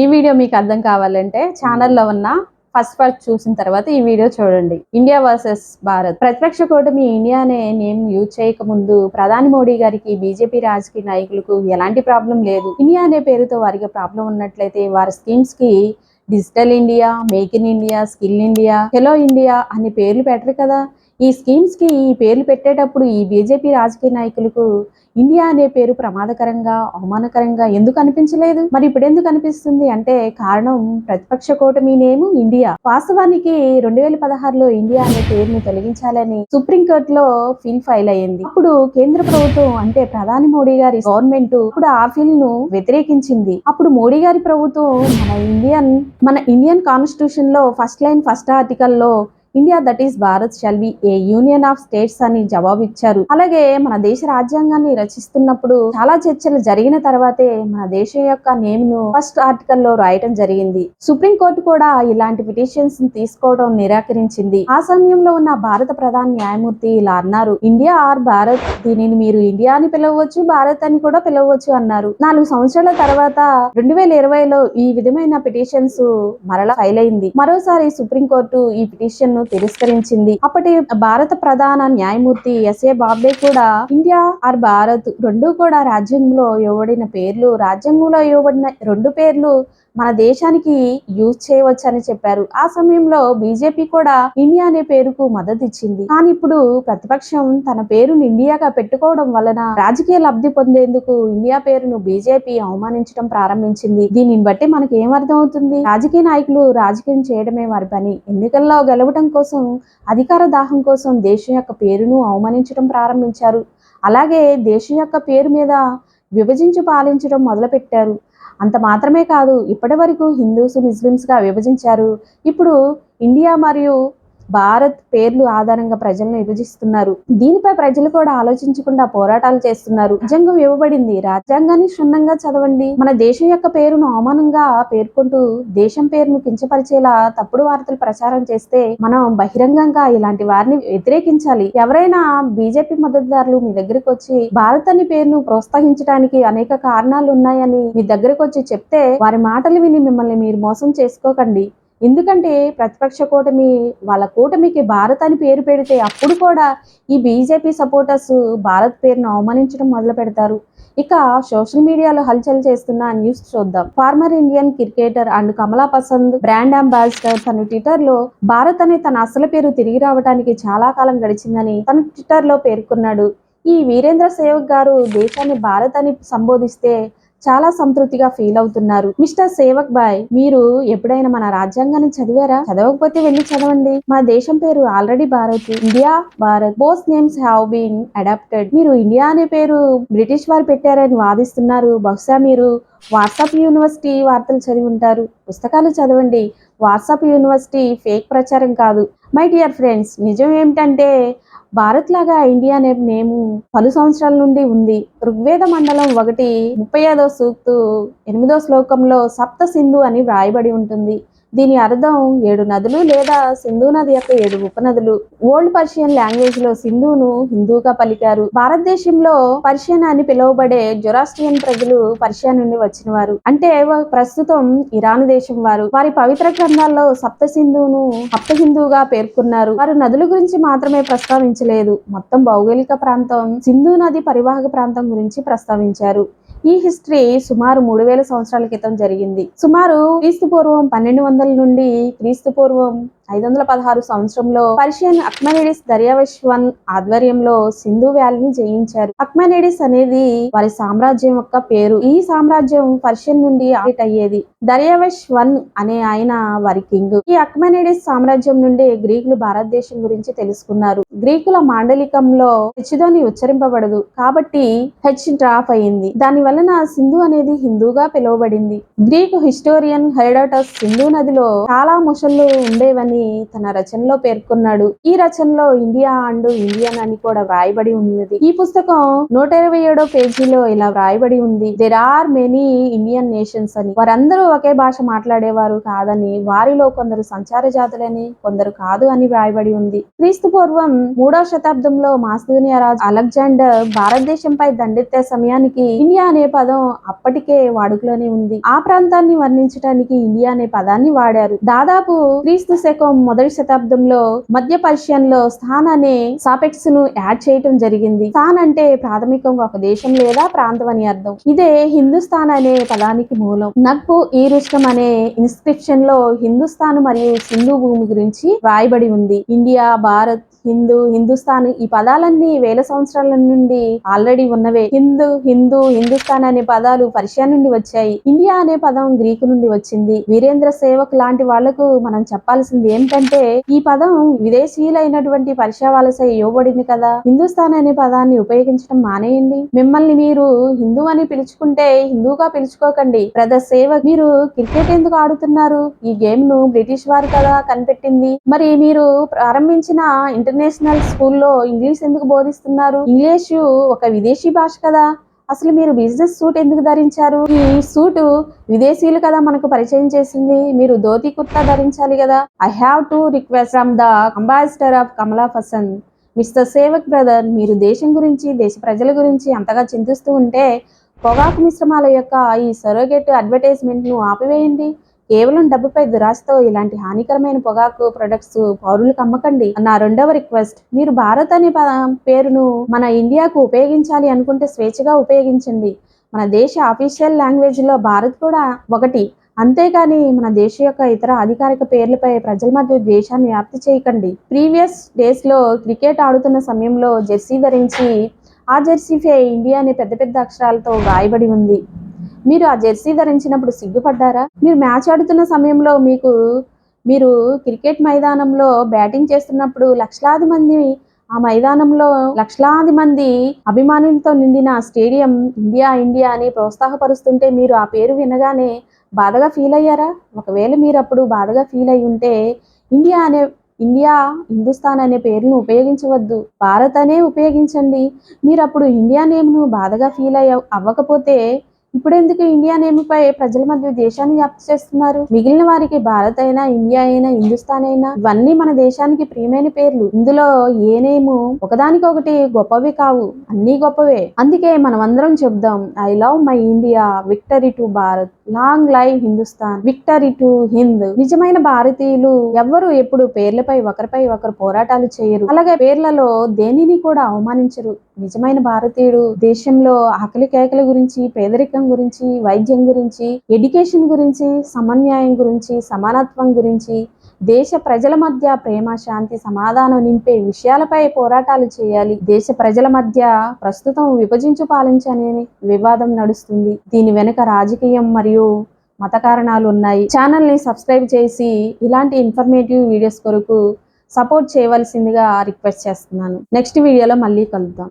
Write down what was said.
ఈ వీడియో మీకు అర్థం కావాలంటే ఛానల్లో ఉన్న ఫస్ట్ పార్ట్ చూసిన తర్వాత ఈ వీడియో చూడండి. India versus Bharat. ప్రతిపక్ష కూటమి ఇండియా అనే నేమ్ యూజ్ చేయకముందు ప్రధాని మోడీ గారికి బీజేపీ రాజకీయ నాయకులకు ఎలాంటి ప్రాబ్లం లేదు. ఇండియా అనే పేరుతో వారికి ప్రాబ్లం ఉన్నట్లయితే వారి స్కీమ్స్కి digital India make in India skill India hello India అనే పేర్లు పెట్టరు కదా. ఈ స్కీమ్స్కి ఈ పేర్లు పెట్టేటప్పుడు ఈ బీజేపీ రాజకీయ నాయకులకు ఇండియా అనే పేరు ప్రమాదకరంగా అవమానకరంగా ఎందుకు అనిపించలేదు? మరి ఇప్పుడు ఎందుకు అనిపిస్తుంది? అంటే కారణం ప్రతిపక్ష కూటమి నేము ఇండియా. వాస్తవానికి రెండు వేల పదహారులో ఇండియా అనే పేరును తొలగించాలని సుప్రీంకోర్టులో ఫిల్ ఫైల్ అయింది అప్పుడు కేంద్ర ప్రభుత్వం అంటే ప్రధాని మోడీ గారి గవర్నమెంట్ ఇప్పుడు ఆ ఫిల్ను వ్యతిరేకించింది. అప్పుడు మోడీ గారి ప్రభుత్వం మన ఇండియన్ మన ఇండియన్ కాన్స్టిట్యూషన్లో ఫస్ట్ లైన్ ఫస్ట్ ఆర్టికల్లో India that is Bharat shall be a union of states అని జవాబు ఇచ్చారు అలాగే మన దేశ రాజ్యాంగాన్ని రచిస్తున్నప్పుడు చాలా చర్చలు జరిగిన తర్వాతే మన దేశం యొక్క నేమ్ను ఫస్ట్ ఆర్టికల్లో రాయటం జరిగింది. సుప్రీం కోర్టు కూడా ఇలాంటి పిటిషన్స్ తీసుకోవడం నిరాకరించింది. ఆ సమయంలో ఉన్న భారత ప్రధాన న్యాయమూర్తి ఇలా అన్నారు ఇండియా ఆర్ భారత్ దీనిని మీరు ఇండియా అని పిలవచ్చు భారత్ అని కూడా పిలవచ్చు అన్నారు. నాలుగు సంవత్సరాల తర్వాత రెండు వేల ఇరవైలో ఈ విధమైన పిటిషన్స్ మరలా ఫైల్ అయింది మరోసారి సుప్రీం కోర్టు ఈ పిటిషన్ను తిరస్కరించింది. అప్పటి భారత ప్రధాన న్యాయమూర్తి ఎస్ఏ బాబ్డే కూడా ఇండియా ఆర్ భారత్ రెండు కూడా రాజ్యంలో ఇవ్వబడిన పేర్లు రాజ్యాంగంలో ఇవ్వబడిన రెండు పేర్లు మన దేశానికి యూజ్ చేయవచ్చు అని చెప్పారు. ఆ సమయంలో బీజేపీ కూడా ఇండియా అనే పేరుకు మద్దతు ఇచ్చింది. కానీ ఇప్పుడు ప్రతిపక్షం తన పేరును ఇండియాగా పెట్టుకోవడం వలన రాజకీయ లబ్ధి పొందేందుకు ఇండియా పేరును బీజేపీ అవమానించడం ప్రారంభించింది. దీనిని బట్టి మనకి ఏం అవుతుంది రాజకీయ నాయకులు రాజకీయం చేయడమే వారి పని. ఎన్నికల్లో గెలవడం కోసం అధికార దాహం కోసం దేశం యొక్క పేరును అవమానించడం ప్రారంభించారు. అలాగే దేశం యొక్క పేరు మీద విభజించి పాలించడం మొదలుపెట్టారు. అంత మాత్రమే కాదు ఇప్పటి వరకు హిందూస్ ముస్లిమ్స్గా విభజించారు. ఇప్పుడు ఇండియా మరియు భారత్ పేర్లు ఆధారంగా ప్రజలను విభజిస్తున్నారు. దీనిపై ప్రజలు కూడా ఆలోచించకుండా పోరాటాలు చేస్తున్నారు. రాజ్యాంగం ఇవ్వబడింది. రాజ్యాంగాన్ని క్షుణ్ణంగా చదవండి. మన దేశం యొక్క పేరును అవమానంగా పేర్కొంటూ దేశం పేరును కించపరిచేలా తప్పుడు వార్తలు ప్రచారం చేస్తే మనం బహిరంగంగా ఇలాంటి వారిని వ్యతిరేకించాలి. ఎవరైనా బీజేపీ మద్దతుదారులు మీ దగ్గరికి వచ్చి భారత్ అనే పేరును ప్రోత్సహించడానికి అనేక కారణాలు ఉన్నాయని మీ దగ్గరకు వచ్చి చెప్తే వారి మాటలు విని మిమ్మల్ని మీరు మోసం చేసుకోకండి. ఎందుకంటే ప్రతిపక్ష కూటమి వాళ్ళ కూటమికి భారత్ అని పేరు పెడితే అప్పుడు కూడా ఈ బీజేపీ సపోర్టర్స్ భారత్ పేరును అవమానించడం మొదలు పెడతారు. ఇక సోషల్ మీడియాలో హల్చల్ చేస్తున్న న్యూస్ చూద్దాం. Former Indian cricketer and Kamala Pasand brand ambassador తన ట్విట్టర్లో భారత్ అనే తన అసలు పేరు తిరిగి రావడానికి చాలా కాలం గడిచిందని తన ట్విట్టర్లో పేర్కొన్నాడు. ఈ వీరేంద్ర సేవక్ గారు దేశాన్ని భారత్ అని సంబోధిస్తే చాలా సంతృప్తిగా ఫీల్ అవుతున్నారు. మిస్టర్ సేవక్ బాయ్ మీరు ఎప్పుడైనా మన రాజ్యాంగాన్ని చదివారా? చదవకపోతే వెళ్ళి చదవండి. మా దేశం పేరు already Bharat India Bharat. Both names have been adopted మీరు ఇండియా అనే పేరు బ్రిటిష్ వారు పెట్టారని వాదిస్తున్నారు. బహుశా మీరు వాట్సాప్ యూనివర్సిటీ వార్తలు చదివి ఉంటారు. పుస్తకాలు చదవండి. వాట్సాప్ యూనివర్సిటీ ఫేక్ ప్రచారం కాదు. మై డియర్ ఫ్రెండ్స్ నిజం ఏమిటంటే భారత్ లాగా ఇండియా అనే నేము పలు సంవత్సరాల నుండి ఉంది. ఋగ్వేద మండలం ఒకటి ముప్పై ఐదో సూక్తు ఎనిమిదో శ్లోకంలో సప్త సింధు అని వ్రాయబడి ఉంటుంది. దీని అర్థం ఏడు నదులు లేదా సింధు నది యొక్క ఏడు ఉపనదులు. ఓల్డ్ పర్షియన్ లాంగ్వేజ్లో సింధును హిందూగా పలికారు. భారతదేశంలో పర్షియన్ అని పిలువబడే జొరాస్ట్రియన్ ప్రజలు పర్షియా నుండి వచ్చిన వారు అంటే ప్రస్తుతం ఇరాన్ దేశం వారు. వారి పవిత్ర గ్రంథాల్లో సప్త సింధువును సప్త హిందువుగా పేర్కొన్నారు. వారు నదుల గురించి మాత్రమే ప్రస్తావించలేదు. మొత్తం భౌగోళిక ప్రాంతం సింధు నది పరివాహక ప్రాంతం గురించి ప్రస్తావించారు. ఈ హిస్టరీ సుమారు మూడు వేల సంవత్సరాల క్రితం జరిగింది. సుమారు క్రీస్తు పూర్వం పన్నెండు వందల నుండి క్రీస్తు పూర్వం ఐదు వందల పదహారు సంవత్సరంలో పర్షియన్ అక్మనేడిస్ దర్యావశ్వన్ ఆధ్వర్యంలో సింధు వ్యాలీని జయించారు. అక్మనేడిస్ అనేది వారి సామ్రాజ్యం యొక్క పేరు. ఈ సామ్రాజ్యం పర్షియన్ నుండి ఆడిట్ అయ్యేది. దర్యావష్ వన్ అనే ఆయన వారి కింగ్. ఈ అక్మనేడిస్ సామ్రాజ్యం నుండి గ్రీకులు భారతదేశం గురించి తెలుసుకున్నారు. గ్రీకుల మాండలికంలో హెచ్దోని ఉచ్చరింపబడదు. కాబట్టి హెచ్ డ్రాప్ అయింది దాని వలన సింధు అనేది హిందూగా పిలువబడింది. గ్రీకు హిస్టోరియన్ హెరోడటస్ సింధు నదిలో చాలా ముషళ్ళు ఉండేవని అని తన రచనలో పేర్కొన్నాడు. ఈ రచనలో ఇండియా అండ్ ఇండియన్ అని కూడా వ్రాయబడి ఉన్నది. ఈ పుస్తకం నూట ఇరవై ఏడో పేజీలో ఇలా వ్రాయబడి ఉంది. There are many Indian nations అని. వారందరూ ఒకే భాష మాట్లాడేవారు కాదని వారిలో కొందరు సంచార జాతులని కొందరు కాదు అని వ్రాయబడి ఉంది. క్రీస్తు పూర్వం మూడవ శతాబ్దంలో మాస్దూనియా రాజు అలెగ్జాండర్ భారతదేశంపై దండెత్తే సమయానికి ఇండియా అనే పదం అప్పటికే వాడుకలోనే ఉంది. ఆ ప్రాంతాన్ని వర్ణించడానికి ఇండియా అనే పదాన్ని వాడారు. దాదాపు క్రీస్తు శకం మొదటి శతాబ్దంలో మధ్య పర్షియన్లో స్థాన్ అనే సాపెక్స్ను యాడ్ చేయటం జరిగింది. స్థాన్ అంటే ప్రాథమికంగా ఒక దేశం లేదా ప్రాంతం అని అర్థం. ఇదే హిందుస్థాన్ అనే పదానికి మూలం. నగ్పు ఈ అనే ఇన్స్క్రిప్షన్లో హిందుస్థాన్ మరియు సింధు భూమి గురించి రాయబడి ఉంది. ఇండియా భారత్ హిందూ హిందుస్థాన్ ఈ పదాలన్నీ వేల సంవత్సరాల నుండి ఆల్రెడీ ఉన్నవే. హిందూ హిందూ హిందుస్థాన్ అనే పదాలు పర్షియా నుండి వచ్చాయి. ఇండియా అనే పదం గ్రీకు నుండి వచ్చింది. వీరేంద్ర సేవక్ లాంటి వాళ్ళకు మనం చెప్పాల్సింది ఏంటంటే ఈ పదం విదేశీయులైనటువంటి పర్షియా వలస ఇవ్వబడింది కదా. హిందుస్థాన్ అనే పదాన్ని ఉపయోగించడం మానేయండి. మిమ్మల్ని మీరు హిందూ అని పిలుచుకుంటే హిందూగా పిలుచుకోకండి. బ్రదర్ సేవక్ మీరు క్రికెట్ ఎందుకు ఆడుతున్నారు? ఈ గేమ్ను బ్రిటిష్ వారు కదా కనిపెట్టింది. మరి మీరు ప్రారంభించిన ఇంటర్నేషనల్ స్కూల్లో ఇంగ్లీష్ ఎందుకు బోధిస్తున్నారు? ఇంగ్లీష్ ఒక విదేశీ భాష కదా. అసలు మీరు బిజినెస్ సూట్ ఎందుకు ధరించారు? ఈ సూట్ విదేశీయులు కదా మనకు పరిచయం చేసింది. మీరు ధోతి కుర్తా ధరించాలి కదా. I have to request from the ambassador of Kamla Pasand mister Sevak brother మీరు దేశం గురించి దేశ ప్రజల గురించి అంతగా చింతిస్తూ ఉంటే పొగాకు మిశ్రమాల యొక్క ఈ సరోగేట్ అడ్వర్టైజ్మెంట్ను ఆపివేయండి. కేవలం డబ్బుపై దురాశతో ఇలాంటి హానికరమైన పొగాకు ప్రొడక్ట్స్ పౌరులకు అమ్మకండి నా రెండవ రిక్వెస్ట్ మీరు భారత్ అనే పేరును మన ఇండియాకు ఉపయోగించాలి అనుకుంటే స్వేచ్ఛగా ఉపయోగించండి. మన దేశ అఫీషియల్ లాంగ్వేజ్లో భారత్ కూడా ఒకటి. అంతేకాని మన దేశ యొక్క ఇతర అధికారిక పేర్లపై ప్రజల మధ్య ద్వేషాన్ని వ్యాప్తి చేయకండి. ప్రీవియస్ డేస్లో క్రికెట్ ఆడుతున్న సమయంలో జెర్సీ ధరించి ఆ జెర్సీపై ఇండియా అనే పెద్ద పెద్ద అక్షరాలతో గాయబడి ఉంది. మీరు ఆ జెర్సీ ధరించినప్పుడు సిగ్గుపడ్డారా? మీరు మ్యాచ్ ఆడుతున్న సమయంలో మీకు మీరు క్రికెట్ మైదానంలో బ్యాటింగ్ చేస్తున్నప్పుడు లక్షలాది మంది ఆ మైదానంలో లక్షలాది మంది అభిమానులతో నిండిన స్టేడియం ఇండియా ఇండియా అని ప్రోత్సాహపరుస్తుంటే మీరు ఆ పేరు వినగానే బాధగా ఫీల్ అయ్యారా? ఒకవేళ మీరు అప్పుడు బాధగా ఫీల్ అయి ఉంటే ఇండియా అనే ఇండియా హిందుస్థాన్ అనే పేరును ఉపయోగించవద్దు. భారత్ అనే ఉపయోగించండి. మీరు అప్పుడు ఇండియా నేమ్ను బాధగా ఫీల్ అయ్య అవ్వకపోతే ఇప్పుడు ఎందుకు ఇండియా నేమ్పై ప్రజల మధ్య దేశాన్ని వ్యాప్తి చేస్తున్నారు? మిగిలిన వారికి భారత్ అయినా ఇండియా అయినా హిందుస్థాన్ అయినా ఇవన్నీ మన దేశానికి ప్రియమైన పేర్లు. ఇందులో ఏ నేము ఒకదానికొకటి గొప్పవి కావు అన్ని గొప్పవే. అందుకే మనమందరం చెప్దాం I love my India victory to Bharat long live Hindustan victory to Hind. నిజమైన భారతీయులు ఎవ్వరు ఎప్పుడు పేర్లపై ఒకరిపై ఒకరు పోరాటాలు చేయరు. అలాగే పేర్లలో దేనిని కూడా అవమానించరు. నిజమైన భారతీయుడు దేశంలో ఆకలి కేకల గురించి పేదరికం గురించి వైద్యం గురించి ఎడ్యుకేషన్ గురించి సమన్యాయం గురించి సమానత్వం గురించి దేశ ప్రజల మధ్య ప్రేమ శాంతి సమాధానం నింపే విషయాలపై పోరాటాలు చేయాలి. దేశ ప్రజల మధ్య ప్రస్తుతం విభజించు పాలించనే వివాదం నడుస్తుంది. దీని వెనుక రాజకీయం మరియు మత కారణాలు ఉన్నాయి. ఛానల్ని సబ్స్క్రైబ్ చేసి ఇలాంటి ఇన్ఫర్మేటివ్ వీడియోస్ కొరకు సపోర్ట్ చేయవలసిందిగా రిక్వెస్ట్ చేస్తున్నాను. నెక్స్ట్ వీడియోలో మళ్ళీ కలుద్దాం.